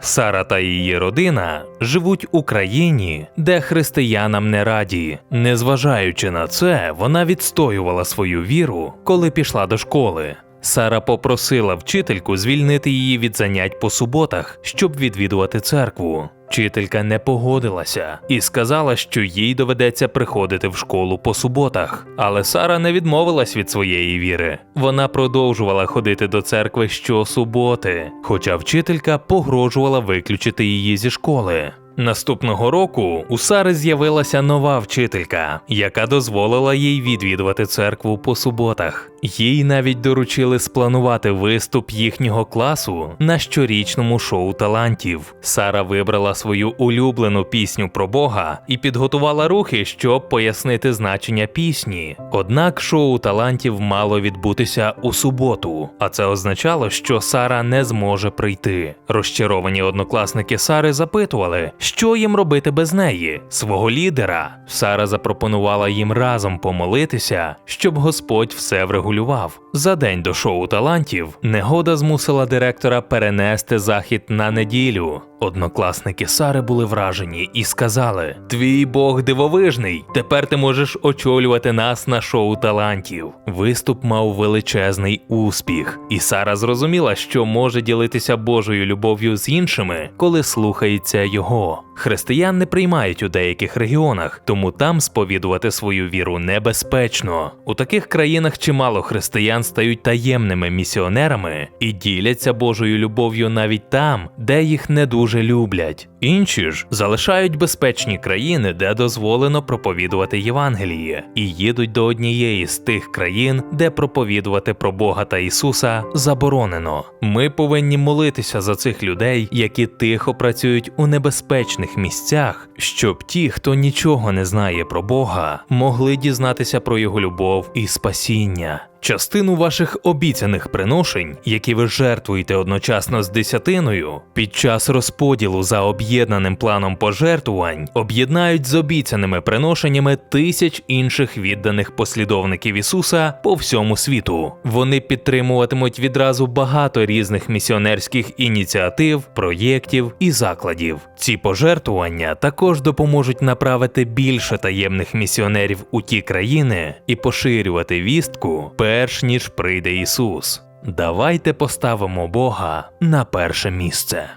Сара та її родина живуть у країні, де християнам не раді. Незважаючи на це, вона відстоювала свою віру, коли пішла до школи. Сара попросила вчительку звільнити її від занять по суботах, щоб відвідувати церкву. Вчителька не погодилася і сказала, що їй доведеться приходити в школу по суботах. Але Сара не відмовилась від своєї віри. Вона продовжувала ходити до церкви щосуботи, хоча вчителька погрожувала виключити її зі школи. Наступного року у Сари з'явилася нова вчителька, яка дозволила їй відвідувати церкву по суботах. Їй навіть доручили спланувати виступ їхнього класу на щорічному шоу талантів. Сара вибрала свою улюблену пісню про Бога і підготувала рухи, щоб пояснити значення пісні. Однак шоу талантів мало відбутися у суботу, а це означало, що Сара не зможе прийти. Розчаровані однокласники Сари запитували, що їм робити без неї, свого лідера. Сара запропонувала їм разом помолитися, щоб Господь все врегулював. За день до шоу талантів негода змусила директора перенести захід на неділю. Однокласники Сари були вражені і сказали: Твій Бог дивовижний, тепер ти можеш очолювати нас на шоу талантів. Виступ мав величезний успіх, і Сара зрозуміла, що може ділитися Божою любов'ю з іншими, коли слухається його. Християн не приймають у деяких регіонах, тому там сповідувати свою віру небезпечно. У таких країнах чимало християн стають таємними місіонерами і діляться Божою любов'ю навіть там, де їх не дуже люблять. Інші ж залишають безпечні країни, де дозволено проповідувати Євангеліє, і їдуть до однієї з тих країн, де проповідувати про Бога та Ісуса заборонено. Ми повинні молитися за цих людей, які тихо працюють у небезпечних місцях, щоб ті, хто нічого не знає про Бога, могли дізнатися про його любов і спасіння. Частину ваших обіцяних приношень, які ви жертвуєте одночасно з десятиною, під час розподілу за об'єднаним планом пожертвувань об'єднають з обіцяними приношеннями тисяч інших відданих послідовників Ісуса по всьому світу. Вони підтримуватимуть відразу багато різних місіонерських ініціатив, проєктів і закладів. Ці пожертвування також допоможуть направити більше таємних місіонерів у ті країни і поширювати вістку перш ніж прийде Ісус. Давайте поставимо Бога на перше місце.